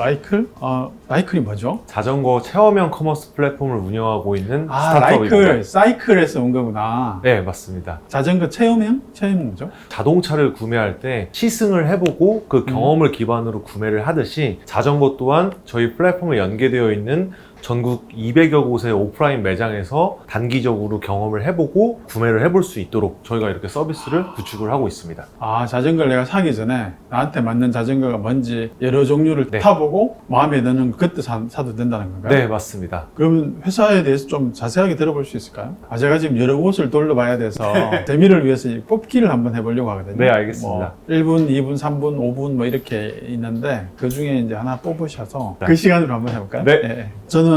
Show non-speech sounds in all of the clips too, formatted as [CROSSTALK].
어, 라이클? 아, 라이클이 뭐죠? 자전거 체험형 커머스 플랫폼을 운영하고 있는 아, 스타트업입니다. 라이클, 사이클에서 온 거구나. 네, 맞습니다. 자전거 체험형? 체험은 뭐죠? 자동차를 구매할 때 시승을 해보고 그 경험을 기반으로 구매를 하듯이 자전거 또한 저희 플랫폼에 연계되어 있는 전국 200여 곳의 오프라인 매장에서 단기적으로 경험을 해보고 구매를 해볼 수 있도록 저희가 이렇게 서비스를 구축을 하고 있습니다. 아, 자전거를 내가 사기 전에 나한테 맞는 자전거가 뭔지 여러 종류를 네. 타보고 마음에 드는 거 그때 사, 사도 된다는 건가요? 네, 맞습니다. 그러면 회사에 대해서 좀 자세하게 들어볼 수 있을까요? 아, 제가 지금 여러 곳을 돌려봐야 돼서 [LAUGHS] 재미를 위해서 이 뽑기를 한번 해보려고 하거든요. 네, 알겠습니다. 뭐 1분, 2분, 3분, 5분 뭐 이렇게 있는데 그 중에 이제 하나 뽑으셔서 네. 그 시간으로 한번 해볼까요? 네. 예. 저는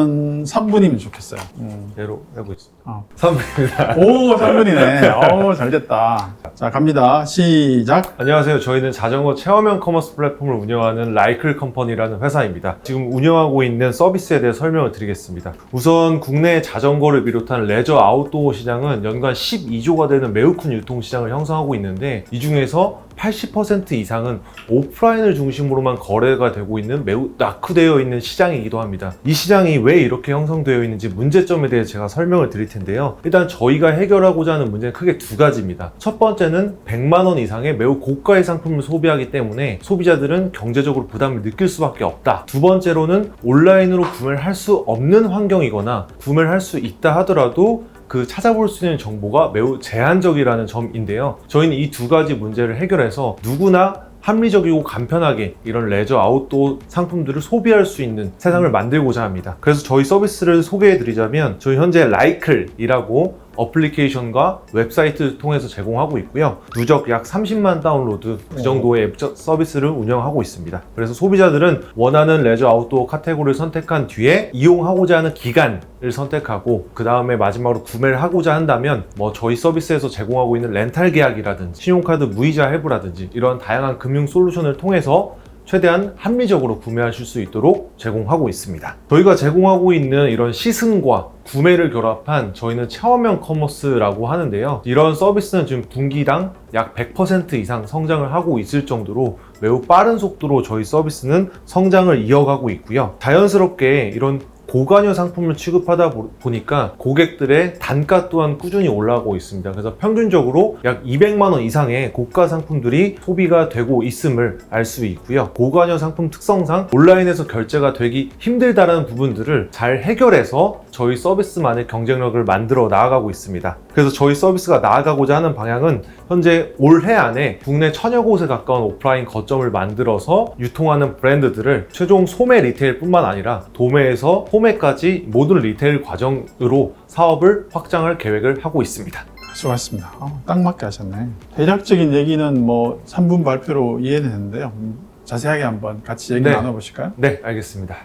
3분이면 좋겠어요. 음. 예로 해보겠습니다. 어. 3분입니다. [LAUGHS] 오, 3분이네. 오, 잘 됐다. 자, 갑니다. 시작. 안녕하세요. 저희는 자전거 체험형 커머스 플랫폼을 운영하는 라이클 컴퍼니라는 회사입니다. 지금 운영하고 있는 서비스에 대해 설명을 드리겠습니다. 우선 국내 자전거를 비롯한 레저 아웃도어 시장은 연간 12조가 되는 매우 큰 유통시장을 형성하고 있는데 이 중에서 80% 이상은 오프라인을 중심으로만 거래가 되고 있는 매우 낙후되어 있는 시장이기도 합니다. 이 시장이 왜 이렇게 형성되어 있는지 문제점에 대해 제가 설명을 드릴 텐데요. 일단 저희가 해결하고자 하는 문제는 크게 두 가지입니다. 첫 번째는 100만 원 이상의 매우 고가의 상품을 소비하기 때문에 소비자들은 경제적으로 부담을 느낄 수밖에 없다. 두 번째로는 온라인으로 구매를 할 수 없는 환경이거나 구매를 할 수 있다 하더라도 그 찾아볼 수 있는 정보가 매우 제한적이라는 점인데요. 저희는 이 두 가지 문제를 해결해서 누구나 합리적이고 간편하게 이런 레저 아웃도어 상품들을 소비할 수 있는 세상을 만들고자 합니다. 그래서 저희 서비스를 소개해 드리자면 저희 현재 라이클이라고 어플리케이션과 웹사이트 통해서 제공하고 있고요. 누적 약 30만 다운로드 그 정도의 앱 서비스를 운영하고 있습니다. 그래서 소비자들은 원하는 레저 아웃도어 카테고리를 선택한 뒤에 이용하고자 하는 기간을 선택하고 그 다음에 마지막으로 구매를 하고자 한다면 뭐 저희 서비스에서 제공하고 있는 렌탈 계약이라든지 신용카드 무이자 할부라든지 이런 다양한 금융 솔루션을 통해서 최대한 합리적으로 구매하실 수 있도록 제공하고 있습니다. 저희가 제공하고 있는 이런 시승과 구매를 결합한 저희는 체험형 커머스라고 하는데요. 이런 서비스는 지금 분기당 약 100% 이상 성장을 하고 있을 정도로 매우 빠른 속도로 저희 서비스는 성장을 이어가고 있고요. 자연스럽게 이런 고관여 상품을 취급하다 보- 보니까 고객들의 단가 또한 꾸준히 올라가고 있습니다. 그래서 평균적으로 약 200만 원 이상의 고가 상품들이 소비가 되고 있음을 알 수 있고요. 고관여 상품 특성상 온라인에서 결제가 되기 힘들다라는 부분들을 잘 해결해서 저희 서비스만의 경쟁력을 만들어 나아가고 있습니다. 그래서 저희 서비스가 나아가고자 하는 방향은 현재 올해 안에 국내 천여 곳에 가까운 오프라인 거점을 만들어서 유통하는 브랜드들을 최종 소매 리테일뿐만 아니라 도매에서 소매까지 모든 리테일 과정으로 사업을 확장할 계획을 하고 있습니다. 수고하셨습니다. 어, 딱 맞게 하셨네. 대략적인 얘기는 뭐 3분 발표로 이해되는데요. 음, 자세하게 한번 같이 얘기 네. 나눠보실까요? 네, 알겠습니다.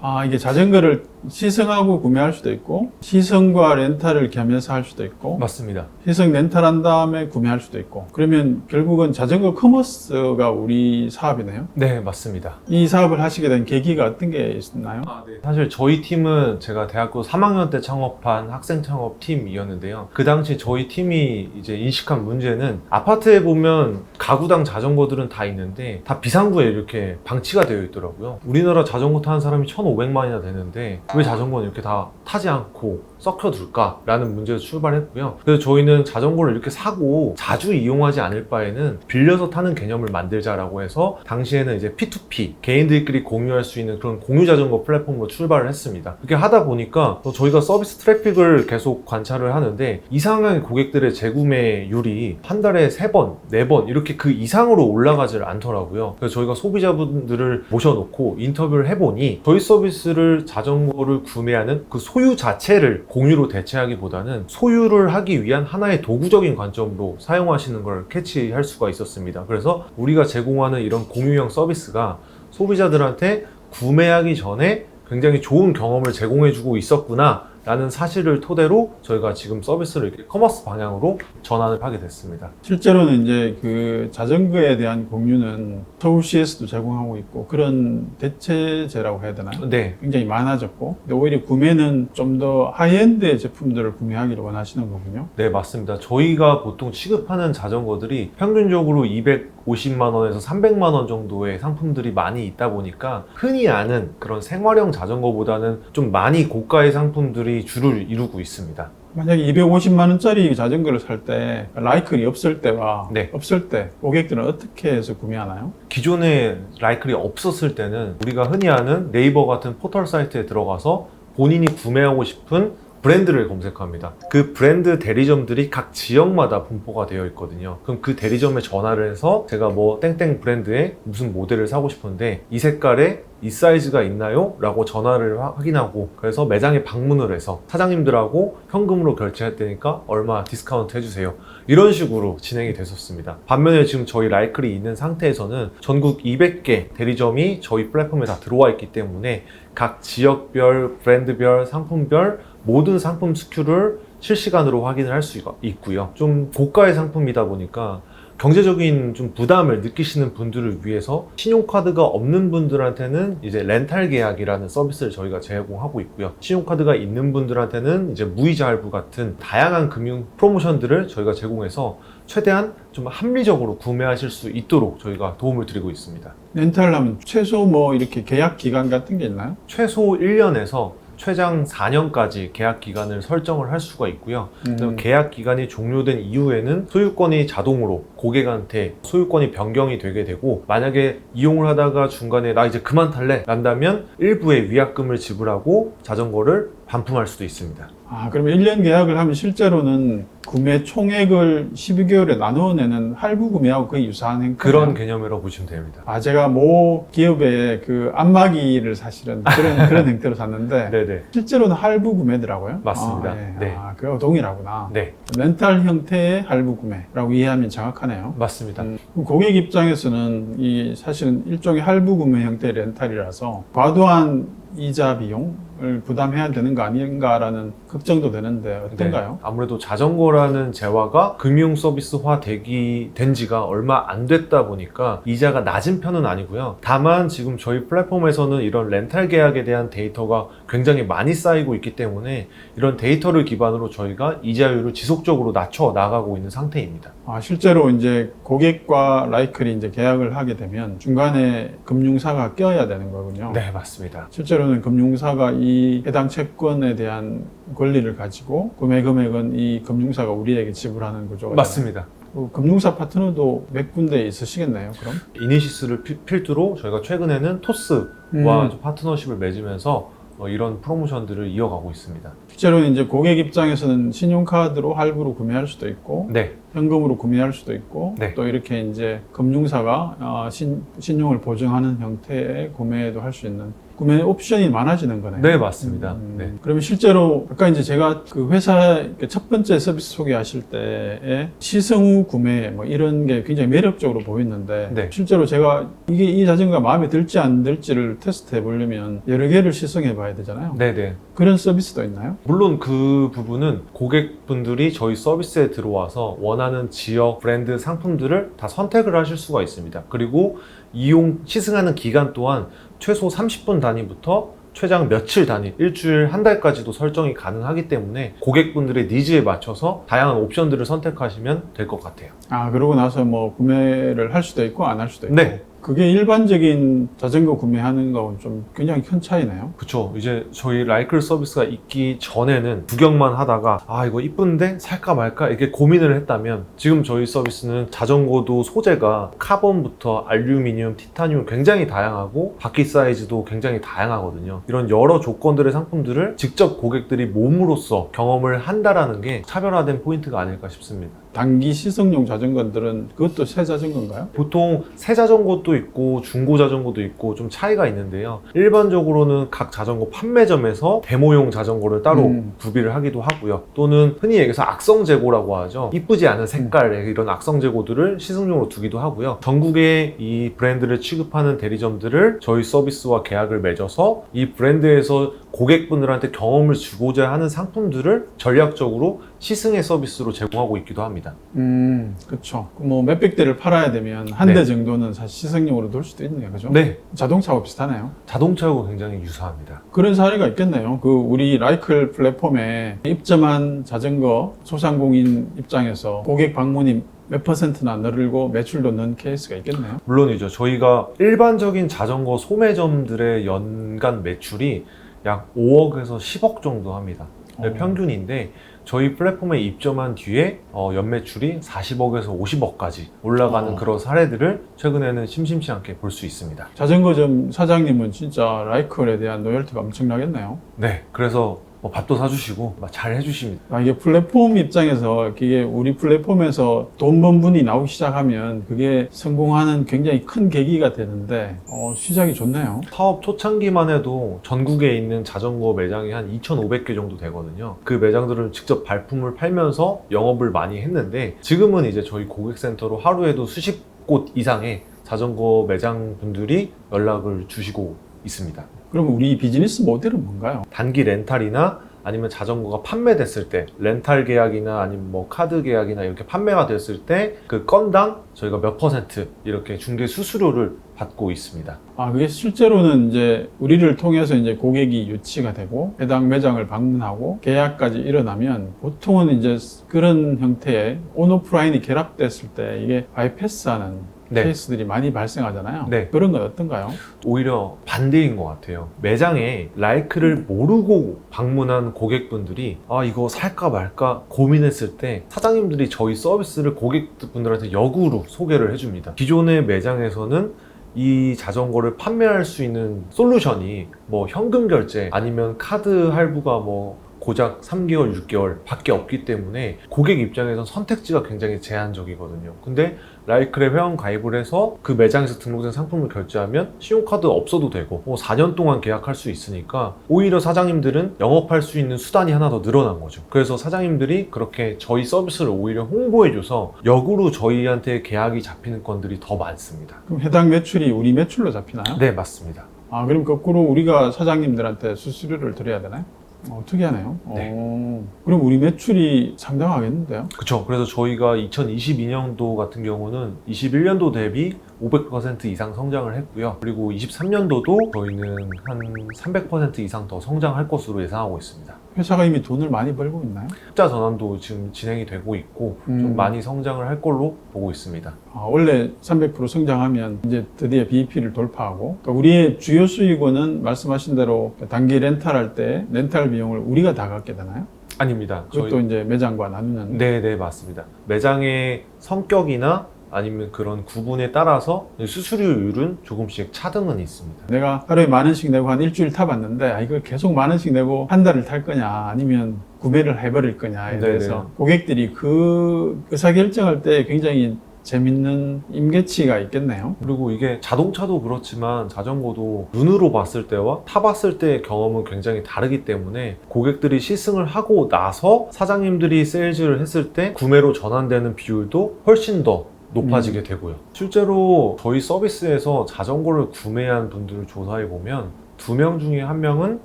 아, 이게 자전거를 시승하고 구매할 수도 있고, 시승과 렌탈을 겸해서 할 수도 있고, 맞습니다. 시승 렌탈한 다음에 구매할 수도 있고, 그러면 결국은 자전거 커머스가 우리 사업이네요. 네, 맞습니다. 이 사업을 하시게 된 계기가 어떤 게 있나요? 사실 저희 팀은 제가 대학교 3학년 때 창업한 학생 창업 팀이었는데요. 그 당시 저희 팀이 이제 인식한 문제는 아파트에 보면 가구당 자전거들은 다 있는데 다 비상구에 이렇게 방치가 되어 있더라고요. 우리나라 자전거 타는 사람이 1,500만이나 되는데 왜 자전거는 이렇게 다 타지 않고 썩혀둘까라는 문제에서 출발했고요. 그래서 저희는 자전거를 이렇게 사고 자주 이용하지 않을 바에는 빌려서 타는 개념을 만들자라고 해서 당시에는 이제 P2P 개인들끼리 공유할 수 있는 그런 공유 자전거 플랫폼으로 출발을 했습니다. 그렇게 하다 보니까 또 저희가 서비스 트래픽을 계속 관찰을 하는데 이상하게 고객들의 재구매율이 한 달에 세 번, 네 번 이렇게 그 이상으로 올라가질 않더라고요. 그래서 저희가 소비자분들을 모셔놓고 인터뷰를 해보니 저희 서비스를 자전거 를 구매하는 그 소유 자체를 공유로 대체하기보다는 소유를 하기 위한 하나의 도구적인 관점으로 사용하시는 걸 캐치할 수가 있었습니다. 그래서 우리가 제공하는 이런 공유형 서비스가 소비자들한테 구매하기 전에 굉장히 좋은 경험을 제공해주고 있었구나. 라는 사실을 토대로 저희가 지금 서비스를 이렇게 커머스 방향으로 전환을 하게 됐습니다. 실제로는 이제 그 자전거에 대한 공유는 서울시에서도 제공하고 있고, 그런 대체제라고 해야 되나요? 네, 굉장히 많아졌고 근데 오히려 구매는 좀 더 하이엔드의 제품들을 구매하기를 원하시는 거군요. 네, 맞습니다. 저희가 보통 취급하는 자전거들이 평균적으로 200, 250만 원에서 300만 원 정도의 상품들이 많이 있다 보니까 흔히 아는 그런 생활형 자전거보다는 좀 많이 고가의 상품들이 주를 이루고 있습니다. 만약에 250만 원짜리 자전거를 살 때 라이클이 없을 때와 네. 없을 때 고객들은 어떻게 해서 구매하나요? 기존에 라이클이 없었을 때는 우리가 흔히 아는 네이버 같은 포털 사이트에 들어가서 본인이 구매하고 싶은 브랜드를 검색합니다. 그 브랜드 대리점들이 각 지역마다 분포가 되어 있거든요. 그럼 그 대리점에 전화를 해서 제가 뭐 땡땡 브랜드의 무슨 모델을 사고 싶은데 이 색깔에 이 사이즈가 있나요? 라고 전화를 화- 확인하고 그래서 매장에 방문을 해서 사장님들하고 현금으로 결제할 때니까 얼마 디스카운트 해주세요. 이런 식으로 진행이 됐었습니다. 반면에 지금 저희 라이클이 있는 상태에서는 전국 200개 대리점이 저희 플랫폼에 다 들어와 있기 때문에 각 지역별, 브랜드별, 상품별 모든 상품 스큐를 실시간으로 확인을 할 수 있고요. 좀 고가의 상품이다 보니까 경제적인 좀 부담을 느끼시는 분들을 위해서 신용카드가 없는 분들한테는 이제 렌탈 계약이라는 서비스를 저희가 제공하고 있고요. 신용카드가 있는 분들한테는 이제 무이자 할부 같은 다양한 금융 프로모션들을 저희가 제공해서 최대한 좀 합리적으로 구매하실 수 있도록 저희가 도움을 드리고 있습니다. 렌탈을 하면 최소 뭐 이렇게 계약 기간 같은 게 있나요? 최소 1년에서 최장 4년까지 계약 기간을 설정을 할 수가 있고요. 음, 계약 기간이 종료된 이후에는 소유권이 자동으로 고객한테 소유권이 변경이 되게 되고 만약에 이용을 하다가 중간에 나 이제 그만 탈래 난다면 일부의 위약금을 지불하고 자전거를 반품할 수도 있습니다. 아, 그러면 1년 계약을 하면 실제로는 구매 총액을 12개월에 나누어 내는 할부 구매하고 거의 유사한 행태 그런 개념이라고 보시면 됩니다. 아, 제가 모 기업의 그 안마기를 사실은 그런, [LAUGHS] 그런 형태로 샀는데 네네. 실제로는 할부 구매더라고요. 맞습니다. 아, 예. 네. 아, 그거 동일하구나. 네, 렌탈 형태의 할부 구매라고 이해하면 정확하네요. 맞습니다. 음, 그럼 고객 입장에서는 이 사실은 일종의 할부 구매 형태의 렌탈이라서 과도한 이자 비용 을 부담해야 되는 거 아닌가라는 걱정도 되는데 어떤가요? 네, 아무래도 자전거라는 재화가 금융 서비스화 되기 된 지가 얼마 안 됐다 보니까 이자가 낮은 편은 아니고요. 다만 지금 저희 플랫폼에서는 이런 렌탈 계약에 대한 데이터가 굉장히 많이 쌓이고 있기 때문에 이런 데이터를 기반으로 저희가 이자율을 지속적으로 낮춰 나가고 있는 상태입니다. 아, 실제로 이제 고객과 라이클이 이제 계약을 하게 되면 중간에 금융사가 껴야 되는 거군요. 네, 맞습니다. 실제로는 금융사가 이 해당 채권에 대한 권리를 가지고 구매 금액은 이 금융사가 우리에게 지불하는 구조가 맞습니다. 그 금융사 파트너도 몇 군데 있으시겠네요, 그럼? 이니시스를 피- 필두로 저희가 최근에는 토스와 음. 좀 파트너십을 맺으면서 어, 이런 프로모션들을 이어가고 있습니다. 실제로 이제 고객 입장에서는 신용카드로 할부로 구매할 수도 있고 네, 현금으로 구매할 수도 있고 네. 또 이렇게 이제 금융사가 어, 신, 신용을 보증하는 형태의 구매도 할 수 있는 구매 옵션이 많아지는 거네요. 네 맞습니다. 음, 네. 그러면 실제로 아까 이제 제가 그 회사 첫 번째 서비스 소개하실 때에 시승 후 구매 뭐 이런 게 굉장히 매력적으로 보였는데 네. 실제로 제가 이게 이 자전거가 마음에 들지 안 들지를 테스트해 보려면 여러 개를 시승해 봐야 되잖아요. 네, 네. 그런 서비스도 있나요? 물론 그 부분은 고객분들이 저희 서비스에 들어와서 원하는 지역 브랜드 상품들을 다 선택을 하실 수가 있습니다. 그리고 이용 시승하는 기간 또한 최소 30분 단위부터 최장 며칠 단위, 일주일, 한 달까지도 설정이 가능하기 때문에 고객분들의 니즈에 맞춰서 다양한 옵션들을 선택하시면 될 것 같아요. 아 그러고 나서 뭐 구매를 할 수도 있고 안 할 수도 있고 네. 그게 일반적인 자전거 구매하는 거하고는 좀 굉장히 큰 차이네요. 그쵸. 이제 저희 라이클 서비스가 있기 전에는 구경만 하다가 아 이거 이쁜데 살까 말까 이렇게 고민을 했다면 지금 저희 서비스는 자전거도 소재가 카본부터 알루미늄, 티타늄 굉장히 다양하고 바퀴 사이즈도 굉장히 다양하거든요. 이런 여러 조건들의 상품들을 직접 고객들이 몸으로써 경험을 한다라는 게 차별화된 포인트가 아닐까 싶습니다. 단기 시승용 자전거들은 그것도 새 자전거인가요? 보통 새 자전거도 있고 중고 자전거도 있고 좀 차이가 있는데요. 일반적으로는 각 자전거 판매점에서 데모용 자전거를 따로 음. 구비를 하기도 하고요. 또는 흔히 얘기해서 악성 재고라고 하죠. 이쁘지 않은 색깔의 이런 악성 재고들을 시승용으로 두기도 하고요. 전국에 이 브랜드를 취급하는 대리점들을 저희 서비스와 계약을 맺어서 이 브랜드에서 고객분들한테 경험을 주고자 하는 상품들을 전략적으로 시승의 서비스로 제공하고 있기도 합니다. 음, 그렇죠. 뭐 몇백 대를 팔아야 되면 한대 네. 정도는 사실 시승용으로 돌 수도 있네요, 그죠? 네, 자동차하고 비슷하네요. 자동차하고 굉장히 유사합니다. 그런 사례가 있겠네요. 그 우리 라이클 플랫폼에 입점한 자전거 소상공인 입장에서 고객 방문이 몇 퍼센트나 늘고 매출도 는 케이스가 있겠네요. 물론이죠. 저희가 일반적인 자전거 소매점들의 연간 매출이 약 5억에서 10억 정도 합니다. 네, 어. 평균인데 저희 플랫폼에 입점한 뒤에 어, 연매출이 40억에서 50억까지 올라가는 어. 그런 사례들을 최근에는 심심치 않게 볼 수 있습니다. 자전거점 사장님은 진짜 라이클에 대한 노열티가 엄청나겠네요. 네, 그래서 뭐 밥도 사주시고 막 잘 해주십니다. 아, 이게 플랫폼 입장에서 이게 우리 플랫폼에서 돈 번 분이 나오기 시작하면 그게 성공하는 굉장히 큰 계기가 되는데 어, 시작이 좋네요. 사업 초창기만 해도 전국에 있는 자전거 매장이 한 2,500개 정도 되거든요. 그 매장들을 직접 발품을 팔면서 영업을 많이 했는데 지금은 이제 저희 고객센터로 하루에도 수십 곳 이상의 자전거 매장 분들이 연락을 주시고 있습니다. 그럼 우리 비즈니스 모델은 뭔가요? 단기 렌탈이나 아니면 자전거가 판매됐을 때 렌탈 계약이나 아니면 뭐 카드 계약이나 이렇게 판매가 됐을 때 그 건당 저희가 몇 퍼센트 이렇게 중개 수수료를 받고 있습니다. 아, 그게 실제로는 이제 우리를 통해서 이제 고객이 유치가 되고 해당 매장을 방문하고 계약까지 일어나면 보통은 이제 그런 형태의 온오프라인이 결합됐을 때 이게 바이패스하는 네. 케이스들이 많이 발생하잖아요. 네. 그런 건 어떤가요? 오히려 반대인 것 같아요. 매장에 라이크를 모르고 방문한 고객분들이 아 이거 살까 말까 고민했을 때 사장님들이 저희 서비스를 고객분들한테 역으로 소개를 해줍니다. 기존의 매장에서는 이 자전거를 판매할 수 있는 솔루션이 뭐 현금 결제 아니면 카드 할부가 뭐 고작 3개월, 6개월 밖에 없기 때문에 고객 입장에선 선택지가 굉장히 제한적이거든요. 근데 라이크랩 회원 가입을 해서 그 매장에서 등록된 상품을 결제하면 신용카드 없어도 되고 뭐 4년 동안 계약할 수 있으니까 오히려 사장님들은 영업할 수 있는 수단이 하나 더 늘어난 거죠. 그래서 사장님들이 그렇게 저희 서비스를 오히려 홍보해줘서 역으로 저희한테 계약이 잡히는 건들이 더 많습니다. 그럼 해당 매출이 우리 매출로 잡히나요? 네, 맞습니다. 아, 그럼 거꾸로 우리가 사장님들한테 수수료를 드려야 되나요? 어, 특이하네요. 네. 어, 그럼 우리 매출이 상당하겠는데요? 그렇죠. 그래서 저희가 2022년도 같은 경우는 21년도 대비 500% 이상 성장을 했고요. 그리고 23년도도 저희는 한 300% 이상 더 성장할 것으로 예상하고 있습니다. 회사가 이미 돈을 많이 벌고 있나요? 흑자 전환도 지금 진행이 되고 있고 좀 음. 많이 성장을 할 걸로 보고 있습니다. 아, 원래 300% 성장하면 이제 드디어 BEP를 돌파하고 그러니까 우리의 주요 수익원은 말씀하신 대로 단기 렌탈할 때 렌탈 비용을 우리가 다 갖게 되나요? 아닙니다. 그것도 이제 매장과 나누는 네, 네, 맞습니다. 매장의 성격이나 아니면 그런 구분에 따라서 수수료율은 조금씩 차등은 있습니다. 내가 하루에 만 원씩 내고 한 일주일 타봤는데 아, 이걸 계속 만 원씩 내고 한 달을 탈 거냐 아니면 구매를 해버릴 거냐에 네네. 대해서 고객들이 그 의사결정할 때 굉장히 재밌는 임계치가 있겠네요. 그리고 이게 자동차도 그렇지만 자전거도 눈으로 봤을 때와 타봤을 때의 경험은 굉장히 다르기 때문에 고객들이 시승을 하고 나서 사장님들이 세일즈를 했을 때 구매로 전환되는 비율도 훨씬 더 높아지게 되고요. 실제로 저희 서비스에서 자전거를 구매한 분들을 조사해 보면 두 명 중에 한 명은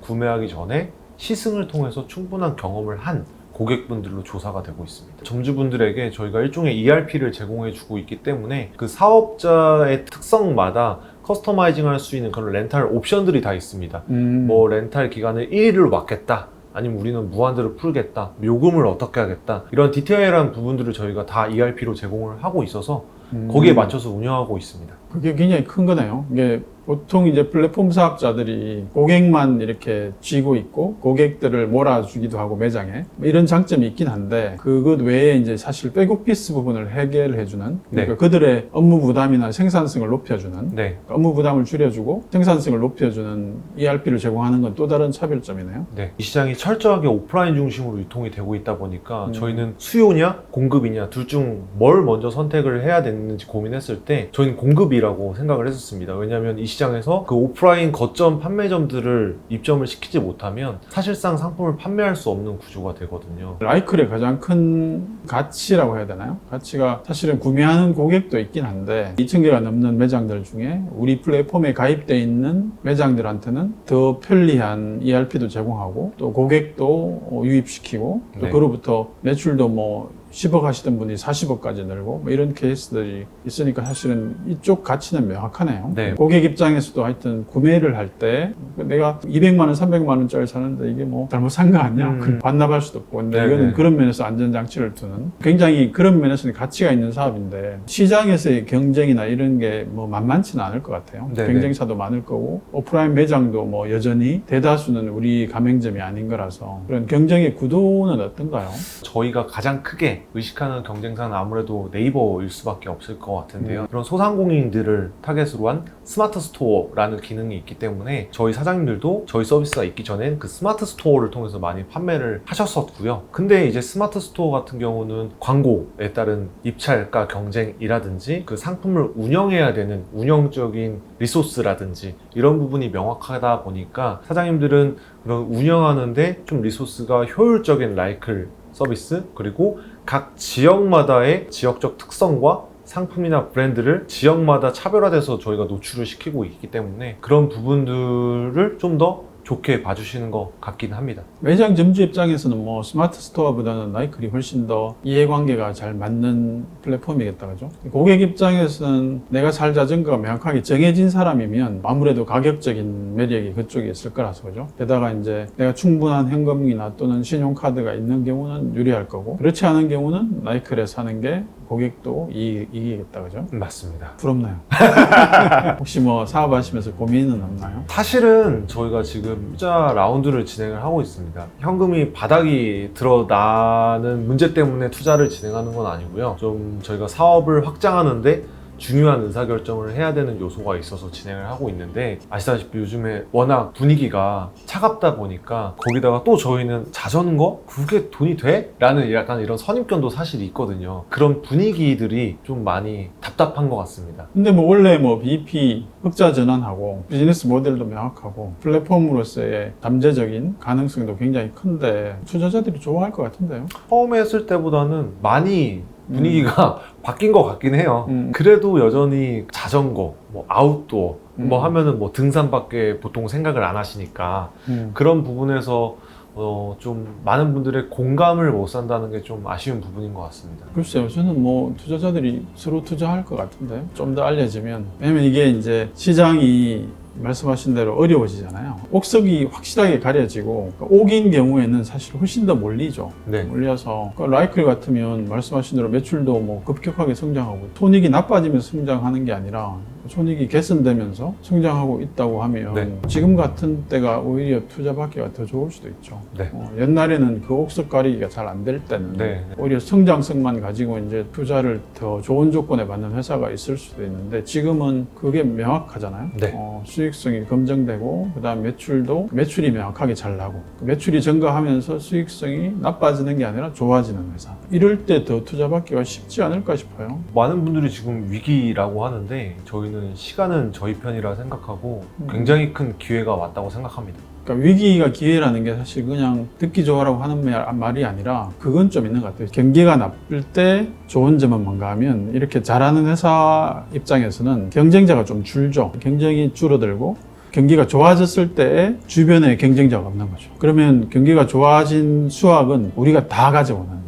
구매하기 전에 시승을 통해서 충분한 경험을 한 고객분들로 조사가 되고 있습니다. 점주분들에게 저희가 일종의 ERP를 제공해 주고 있기 때문에 그 사업자의 특성마다 커스터마이징 할 수 있는 그런 렌탈 옵션들이 다 있습니다. 음, 뭐 렌탈 기간을 1일로 막겠다. 아니면 우리는 무한대로 풀겠다. 요금을 어떻게 하겠다. 이런 디테일한 부분들을 저희가 다 ERP로 제공을 하고 있어서 음, 거기에 맞춰서 운영하고 있습니다. 그게 굉장히 큰 거네요. 이게 보통 이제 플랫폼 사업자들이 고객만 이렇게 쥐고 있고 고객들을 몰아주기도 하고 매장에 뭐 이런 장점이 있긴 한데 그것 외에 이제 사실 백오피스 부분을 해결해주는 그러니까 네. 그들의 업무 부담이나 생산성을 높여주는 네. 업무 부담을 줄여주고 생산성을 높여주는 ERP를 제공하는 건 또 다른 차별점이네요. 네. 이 시장이 철저하게 오프라인 중심으로 유통이 되고 있다 보니까 음. 저희는 수요냐 공급이냐 둘 중 뭘 먼저 선택을 해야 되는지 고민했을 때 저희는 공급이 라고 생각을 했었습니다. 왜냐하면 이 시장에서 그 오프라인 거점 판매점들을 입점을 시키지 못하면 사실상 상품을 판매할 수 없는 구조가 되거든요. 라이클의 가장 큰 가치라고 해야 되나요? 가치가 사실은 구매하는 고객도 있긴 한데 2,000개가 넘는 매장들 중에 우리 플랫폼에 가입되어 있는 매장들한테는 더 편리한 ERP도 제공하고 또 고객도 어, 유입시키고 또 네. 그로부터 매출도 뭐 10억 하시던 분이 40억까지 늘고 뭐 이런 케이스들이 있으니까 사실은 이쪽 가치는 명확하네요. 네. 고객 입장에서도 하여튼 구매를 할 때 내가 200만 원, 300만 원짜리 사는데 이게 뭐 잘못 산 거 아니야? 음. 반납할 수도 없고 근데 네, 이거는 네. 그런 면에서 안전장치를 두는 굉장히 그런 면에서는 가치가 있는 사업인데 시장에서의 경쟁이나 이런 게 뭐 만만치는 않을 것 같아요. 네, 네. 경쟁사도 많을 거고 오프라인 매장도 뭐 여전히 대다수는 우리 가맹점이 아닌 거라서 그런 경쟁의 구도는 어떤가요? 저희가 가장 크게 의식하는 경쟁사는 아무래도 네이버일 수밖에 없을 것 같은데요. 음. 그런 소상공인들을 타겟으로 한 스마트 스토어라는 기능이 있기 때문에 저희 사장님들도 저희 서비스가 있기 전엔 그 스마트 스토어를 통해서 많이 판매를 하셨었고요. 근데 이제 스마트 스토어 같은 경우는 광고에 따른 입찰가 경쟁이라든지 그 상품을 운영해야 되는 운영적인 리소스라든지 이런 부분이 명확하다 보니까 사장님들은 그런 운영하는데 좀 리소스가 효율적인 라이클 서비스 그리고 각 지역마다의 지역적 특성과 상품이나 브랜드를 지역마다 차별화돼서 저희가 노출을 시키고 있기 때문에 그런 부분들을 좀더 좋게 봐주시는 것 같긴 합니다. 매장 점주 입장에서는 뭐 스마트 스토어보다는 나이클이 훨씬 더 이해관계가 잘 맞는 플랫폼이겠다 그죠? 고객 입장에서는 내가 살 자전거가 명확하게 정해진 사람이면 아무래도 가격적인 매력이 그쪽에 있을 거라서 그죠? 게다가 이제 내가 충분한 현금이나 또는 신용카드가 있는 경우는 유리할 거고 그렇지 않은 경우는 나이클에 사는 게 고객도 이익, 이익이겠다 그죠? 맞습니다. 부럽나요? [LAUGHS] 혹시 뭐 사업하시면서 고민은 없나요? 사실은 저희가 지금 투자 라운드를 진행을 하고 있습니다. 현금이 바닥이 드러나는 문제 때문에 투자를 진행하는 건 아니고요. 좀 저희가 사업을 확장하는데 중요한 의사결정을 해야 되는 요소가 있어서 진행을 하고 있는데 아시다시피 요즘에 워낙 분위기가 차갑다 보니까 거기다가 또 저희는 자전거? 그게 돈이 돼? 라는 약간 이런 선입견도 사실 있거든요. 그런 분위기들이 좀 많이 답답한 것 같습니다. 근데 뭐 원래 뭐 BP 흑자 전환하고 비즈니스 모델도 명확하고 플랫폼으로서의 잠재적인 가능성도 굉장히 큰데 투자자들이 좋아할 것 같은데요. 처음에 했을 때보다는 많이 분위기가 [LAUGHS] 바뀐 것 같긴 해요. 음. 그래도 여전히 자전거, 뭐 아웃도어, 뭐 음. 하면은 뭐 등산밖에 보통 생각을 안 하시니까 음. 그런 부분에서 어, 좀 많은 분들의 공감을 못 산다는 게 좀 아쉬운 부분인 것 같습니다. 글쎄요, 저는 뭐 투자자들이 서로 투자할 것 같은데 좀 더 알려지면 왜냐면 이게 이제 시장이 말씀하신 대로 어려워지잖아요. 옥석이 확실하게 가려지고 그러니까 옥인 경우에는 사실 훨씬 더 몰리죠. 네. 몰려서 그러니까 라이클 같으면 말씀하신 대로 매출도 뭐 급격하게 성장하고 손익이 나빠지면서 성장하는 게 아니라 손익이 개선되면서 성장하고 있다고 하면 네. 지금 같은 때가 오히려 투자 받기가 더 좋을 수도 있죠. 네. 어, 옛날에는 그 옥석 가리기가 잘 안 될 때는 네. 오히려 성장성만 가지고 이제 투자를 더 좋은 조건에 받는 회사가 있을 수도 있는데 지금은 그게 명확하잖아요. 네. 어, 수 익성이 검증되고 그다음 매출도 매출이 명확하게 잘 나고 그 매출이 증가하면서 수익성이 나빠지는 게 아니라 좋아지는 회사. 이럴 때 더 투자받기가 쉽지 않을까 싶어요. 많은 분들이 지금 위기라고 하는데 저희는 시간은 저희 편이라 생각하고 음. 굉장히 큰 기회가 왔다고 생각합니다. 그러니까 위기가 기회라는 게 사실 그냥 듣기 좋아라고 하는 말- 말이 아니라 그건 좀 있는 것 같아요. 경기가 나쁠 때 좋은 점은 뭔가 하면 이렇게 잘하는 회사 입장에서는 경쟁자가 좀 줄죠. 경쟁이 줄어들고 경기가 좋아졌을 때 주변에 경쟁자가 없는 거죠. 그러면 경기가 좋아진 수확은 우리가 다 가져오는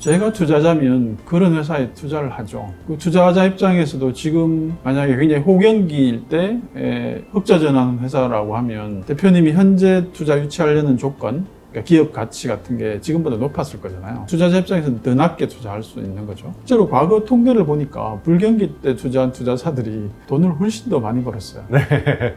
제가 투자자면 그런 회사에 투자를 하죠. 그 투자자 입장에서도 지금 만약에 굉장히 호경기일 때 에, 흑자 전환 회사라고 하면 대표님이 현재 투자 유치하려는 조건 그러니까 기업 가치 같은 게 지금보다 높았을 거잖아요. 투자자 입장에서는 더 낮게 투자할 수 있는 거죠. 실제로 과거 통계를 보니까 불경기 때 투자한 투자사들이 돈을 훨씬 더 많이 벌었어요.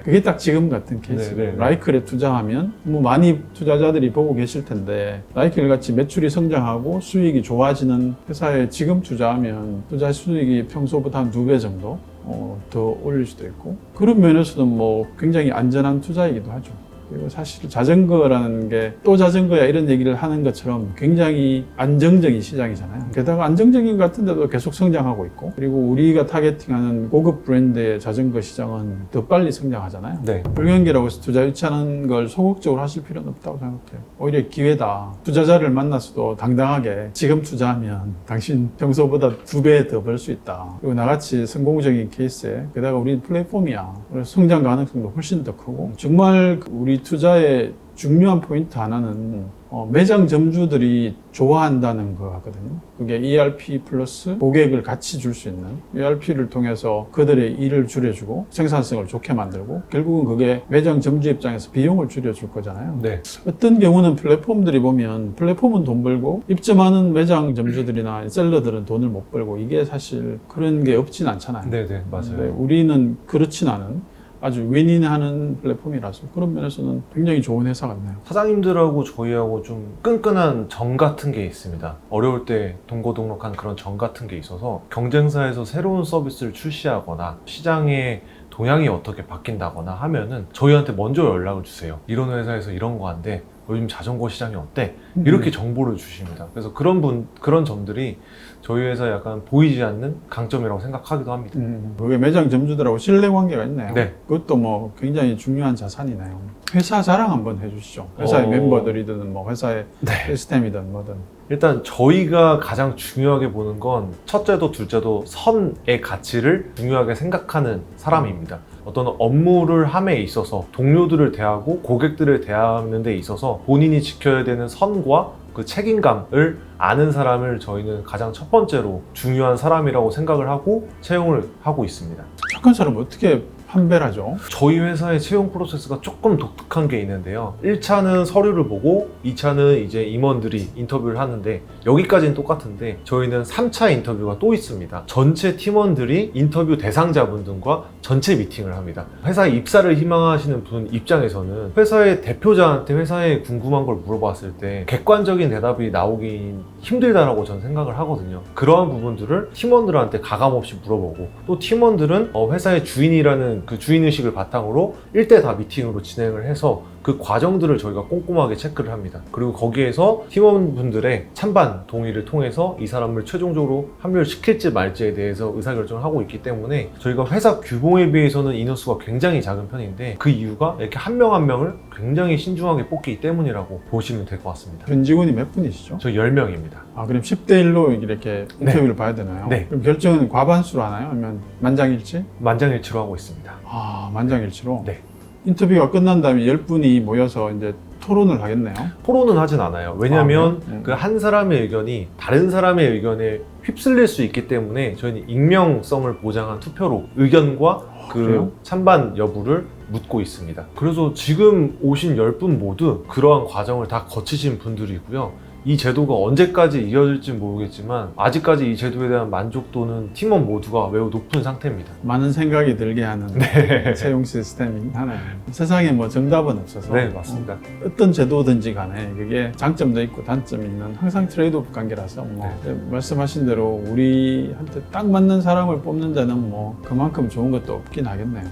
그게 딱 지금 같은 케이스. 네, 네, 네. 라이클에 투자하면 뭐 많이 투자자들이 보고 계실 텐데 라이클 같이 매출이 성장하고 수익이 좋아지는 회사에 지금 투자하면 투자 수익이 평소보다 한 두 배 정도 어, 더 올릴 수도 있고 그런 면에서는 뭐 굉장히 안전한 투자이기도 하죠. 그리고 사실 자전거라는 게 또 자전거야 이런 얘기를 하는 것처럼 굉장히 안정적인 시장이잖아요. 게다가 안정적인 것 같은데도 계속 성장하고 있고 그리고 우리가 타겟팅하는 고급 브랜드의 자전거 시장은 더 빨리 성장하잖아요. 네. 불경기라고 해서 투자 유치하는 걸 소극적으로 하실 필요는 없다고 생각해요. 오히려 기회다. 투자자를 만나서도 당당하게 지금 투자하면 당신 평소보다 두 배 더 벌 수 있다. 그리고 나같이 성공적인 케이스에 게다가 우리 플랫폼이야. 그래서 성장 가능성도 훨씬 더 크고 정말 우리 투자의 중요한 포인트 하나는 어, 매장 점주들이 좋아한다는 거 같거든요. 그게 ERP 플러스 고객을 같이 줄 수 있는 ERP를 통해서 그들의 일을 줄여주고 생산성을 좋게 만들고 결국은 그게 매장 점주 입장에서 비용을 줄여줄 거잖아요. 네. 어떤 경우는 플랫폼들이 보면 플랫폼은 돈 벌고 입점하는 매장 점주들이나 셀러들은 돈을 못 벌고 이게 사실 그런 게 없진 않잖아요. 네, 네, 맞아요. 우리는 그렇진 않은 아주 윈윈하는 플랫폼이라서 그런 면에서는 굉장히 좋은 회사 같네요. 사장님들하고 저희하고 좀 끈끈한 정 같은 게 있습니다. 어려울 때 동고동락한 그런 정 같은 게 있어서 경쟁사에서 새로운 서비스를 출시하거나 시장의 동향이 어떻게 바뀐다거나 하면은 저희한테 먼저 연락을 주세요. 이런 회사에서 이런 거 한대. 요즘 자전거 시장이 어때? 이렇게 정보를 주십니다. 그래서 그런 분, 그런 점들이 저희 회사 약간 보이지 않는 강점이라고 생각하기도 합니다. 음, 그게 매장 점주들하고 신뢰 관계가 있네요. 네. 그것도 뭐 굉장히 중요한 자산이네요. 회사 자랑 한번 해주시죠. 회사의 어. 멤버들이든 뭐 회사의 네. 시스템이든 뭐든. 일단 저희가 가장 중요하게 보는 건 첫째도 둘째도 선의 가치를 중요하게 생각하는 사람입니다. 어떤 업무를 함에 있어서 동료들을 대하고 고객들을 대하는 데 있어서 본인이 지켜야 되는 선과 그 책임감을 아는 사람을 저희는 가장 첫 번째로 중요한 사람이라고 생각을 하고 채용을 하고 있습니다. 착한 사람 어떻게 판별하죠? 저희 회사의 채용 프로세스가 조금 독특한 게 있는데요. 1차는 서류를 보고 2차는 이제 임원들이 인터뷰를 하는데 여기까지는 똑같은데 저희는 3차 인터뷰가 또 있습니다. 전체 팀원들이 인터뷰 대상자분들과 전체 미팅을 합니다. 회사에 입사를 희망하시는 분 입장에서는 회사의 대표자한테 회사에 궁금한 걸 물어봤을 때 객관적인 대답이 나오긴 힘들다라고 저는 생각을 하거든요. 그러한 부분들을 팀원들한테 가감없이 물어보고 또 팀원들은 어, 회사의 주인이라는 그 주인의식을 바탕으로 1대 다 미팅으로 진행을 해서 그 과정들을 저희가 꼼꼼하게 체크를 합니다. 그리고 거기에서 팀원분들의 찬반 동의를 통해서 이 사람을 최종적으로 합류를 시킬지 말지에 대해서 의사결정을 하고 있기 때문에 저희가 회사 규모에 비해서는 인원수가 굉장히 작은 편인데 그 이유가 이렇게 한 명한 명을 굉장히 신중하게 뽑기 때문이라고 보시면 될 것 같습니다. 현 직원이 몇 분이시죠? 저 10명입니다. 아, 그럼 10대 1로 이렇게 네. 인터뷰를 봐야 되나요? 네. 그럼 결정은 과반수로 하나요? 아니면 만장일치? 만장일치로 하고 있습니다. 아, 만장일치로? 네. 인터뷰가 끝난 다음에 10분이 모여서 이제 토론을 하겠네요. 토론은 하진 않아요. 왜냐하면 아, 그래요? 음. 그한 사람의 의견이 다른 사람의 의견에 휩쓸릴 수 있기 때문에 저희는 익명성을 보장한 투표로 의견과 그 아, 그래요? 찬반 여부를 묻고 있습니다. 그래서 지금 오신 10분 모두 그러한 과정을 다 거치신 분들이고요. 이 제도가 언제까지 이어질지 모르겠지만 아직까지 이 제도에 대한 만족도는 팀원 모두가 매우 높은 상태입니다. 많은 생각이 들게 하는 [LAUGHS] 네. 채용 시스템이긴 하네요. 세상에 뭐 정답은 없어서 네, 맞습니다. 어 떤 제도든지 간에 그게 장점도 있고 단점이 있는 항상 트레이드오프 관계라서 뭐 네. 말씀하신 대로 우리한테 딱 맞는 사람을 뽑는 데는 뭐 그만큼 좋은 것도 없긴 하겠네요.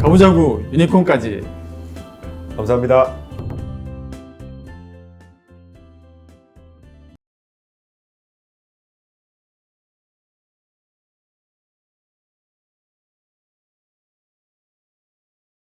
가보자고 유니콘까지 감사합니다.